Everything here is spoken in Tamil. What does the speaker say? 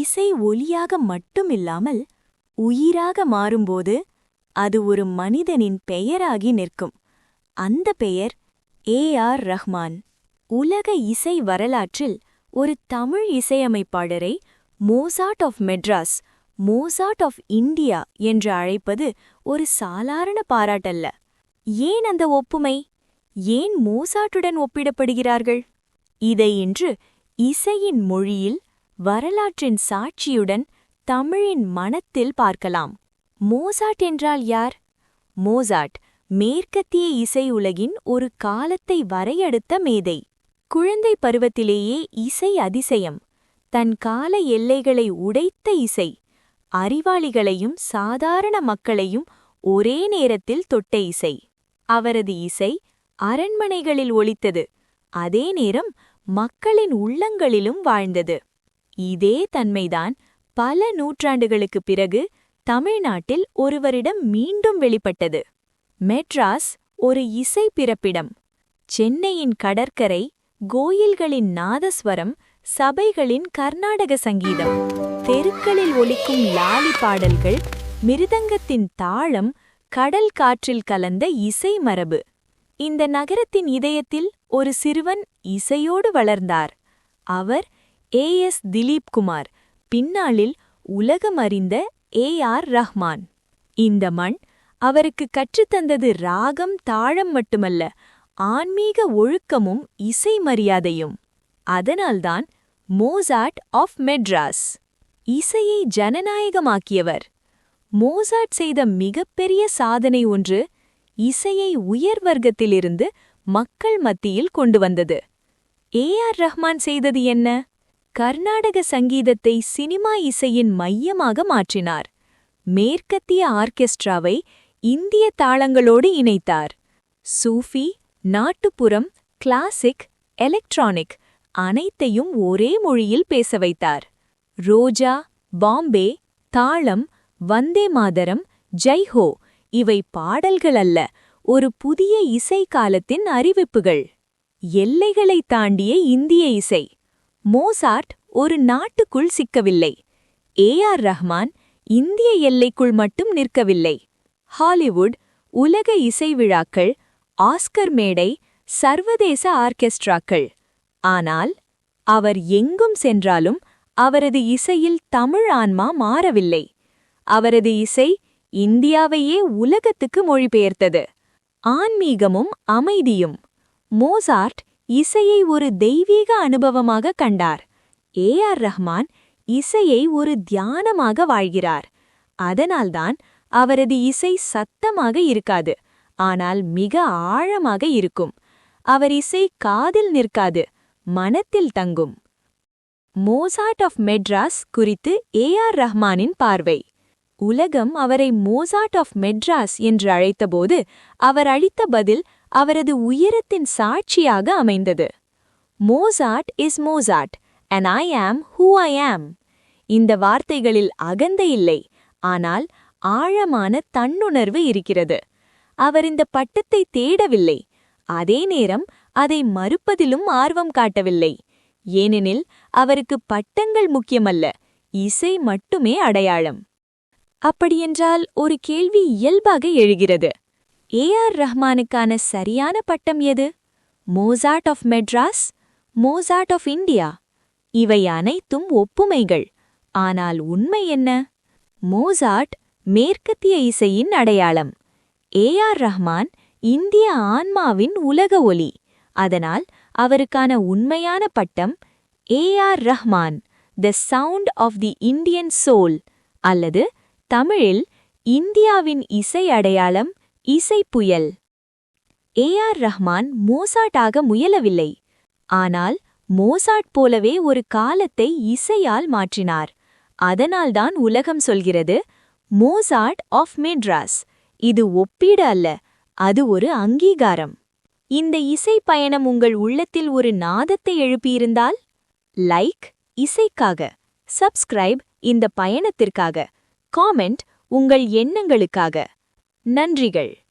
இசை ஒலியாக மட்டுமில்லாமல் உயிராக மாறும்போது அது ஒரு மனிதனின் பெயராகி நிற்கும். அந்த பெயர் ஏ ஆர் ரஹ்மான். உலக இசை வரலாற்றில் ஒரு Tamil இசையமைப்பாளரை Mozart of Madras Mozart of India என்று அழைப்பது ஒரு சாதாரண பாராட்டல்ல. ஏன் அந்த ஒப்புமை? ஏன் மோசாட்டுடன் ஒப்பிடப்படுகிறார்கள்? இதை இன்று இசையின் மொழியில் வரலாற்றின் சாட்சியுடன் தமிழின் மனத்தில் பார்க்கலாம். மோசாட் என்றால் யார்? மோசாட் மேற்கத்திய இசை உலகின் ஒரு காலத்தை வரையறுத்த மேதை. குழந்தை பருவத்திலேயே இசை அதிசயம். தன் கால எல்லைகளை உடைத்த இசை. அறிவாளிகளையும் சாதாரண மக்களையும் ஒரே நேரத்தில் தொட்ட இசை. அவரது இசை அரண்மனைகளில் ஒலித்தது. அதே நேரம் மக்களின் உள்ளங்களிலும் வாழ்ந்தது. இதே தன்மைதான் பல நூற்றாண்டுகளுக்குப் பிறகு தமிழ்நாட்டில் ஒருவரிடம் மீண்டும் வெளிப்பட்டது. மெட்ராஸ் ஒரு இசை பிறப்பிடம். சென்னையின் கடற்கரை கோயில்களின் நாதஸ்வரம் சபைகளின் கர்நாடக சங்கீதம். தெருக்களில் ஒலிக்கும் லாலி பாடல்கள் மிருதங்கத்தின் தாளம் கடல் காற்றில் கலந்த இசை மரபு. இந்த நகரத்தின் இதயத்தில் ஒரு சிறுவன் இசையோடு வளர்ந்தார். அவர் ஏ எஸ் திலீப் குமார் பின்னாளில் உலகமறிந்த ஏ ஆர் ரஹ்மான். இந்த மண் அவருக்கு கற்றுத்தந்தது ராகம் தாழம் மட்டுமல்ல ஆன்மீக ஒழுக்கமும் இசை மரியாதையும். அதனால்தான் மோசாட் ஆஃப் மெட்ராஸ் இசையை ஜனநாயகமாக்கியவர். மோசாட் செய்த மிகப்பெரிய சாதனை ஒன்று இசையை உயர் வர்க்கத்திலிருந்து மக்கள் மத்தியில் கொண்டு வந்தது. ஏ ஆர் ரஹ்மான் செய்தது என்ன? கர்நாடக சங்கீதத்தை சினிமா இசையின் மையமாக மாற்றினார். மேற்கத்திய ஆர்கெஸ்ட்ராவை இந்திய தாளங்களோடு இணைத்தார். சூஃபி நாட்டுப்புறம் கிளாசிக் எலக்ட்ரானிக் அனைத்தையும் ஒரே மொழியில் பேச வைத்தார். ரோஜா பாம்பே தாளம் வந்தே மாதரம் ஜெய்ஹோ இவை பாடல்கள் அல்ல ஒரு புதிய இசை காலத்தின் அறிவிப்புகள். எல்லைகளை தாண்டிய இந்திய இசை. மோசார்ட் ஒரு நாட்டுக்குள் சிக்கவில்லை. ஏ ஆர் ரஹ்மான் இந்திய எல்லைக்குள் மட்டும் நிற்கவில்லை. ஹாலிவுட் உலக இசை விழாக்கள் ஆஸ்கர் மேடை சர்வதேச ஆர்கெஸ்ட்ராக்கள். ஆனால் அவர் எங்கும் சென்றாலும் அவரது இசையில் தமிழ் ஆன்மா மாறவில்லை. அவரது இசை இந்தியாவையே உலகத்துக்கு மொழிபெயர்த்தது. ஆன்மீகமும் அமைதியும். மோசார்ட் இசையை ஒரு தெய்வீக அனுபவமாக கண்டார். ஏ ஆர் ரஹ்மான் இசையை ஒரு தியானமாக வாழ்கிறார். அதனால்தான் அவரது இசை சத்தமாக இருக்காது ஆனால் மிக ஆழமாக இருக்கும். அவர் இசை காதில் நிற்காது மனத்தில் தங்கும். மோசாட் ஆஃப் மெட்ராஸ் குறித்து ஏ ஆர் ரஹ்மானின் பார்வை. உலகம் அவரை மோசாட் ஆஃப் மெட்ராஸ் என்று அழைத்தபோது அவர் அளித்த பதில் அவரது உயரத்தின் சாட்சியாக அமைந்தது. மோசாட் இஸ் மோசாட் அண்ட் ஐ ஆம் ஹூ ஐ ஆம் இந்த வார்த்தைகளில் அகந்த இல்லை ஆனால் ஆழமான தன்னுணர்வு இருக்கிறது. அவர் இந்த பட்டத்தை தேடவில்லை அதே நேரம் அதை மறுப்பதிலும் ஆர்வம் காட்டவில்லை. ஏனெனில் அவருக்கு பட்டங்கள் முக்கியமல்ல இசை மட்டுமே அடையாளம். அப்படியென்றால் ஒரு கேள்வி இயல்பாக எழுகிறது. ஏ ஆர் ரஹ்மானுக்கான சரியான பட்டம் எது? Mozart of Madras Mozart of India. இவை அனைத்தும் ஒப்புமைகள். ஆனால் உண்மை என்ன? மோசாட் மேற்கத்திய இசையின் அடையாளம். ஏ ஆர் ரஹ்மான் இந்திய ஆன்மாவின் உலக ஒலி. அதனால் அவருக்கான உண்மையான பட்டம் A R Rahman the sound of the Indian soul அல்லது தமிழில் இந்தியாவின் இசை அடையாளம் இசை புயல். ஏ ஆர் ரஹ்மான் மோசாட்டாக முயலவில்லை. ஆனால் மோசாட் போலவே ஒரு காலத்தை இசையால் மாற்றினார். அதனால்தான் உலகம் சொல்கிறது மோசாட் ஆஃப் மெட்ராஸ். இது ஒப்பீடு அல்ல அது ஒரு அங்கீகாரம். இந்த இசை பயணம் உங்கள் உள்ளத்தில் ஒரு நாதத்தை எழுப்பியிருந்தால் லைக் இசைக்காக சப்ஸ்கிரைப் இந்த பயணத்திற்காக காமெண்ட் உங்கள் எண்ணங்களுக்காக. நன்றிகள்.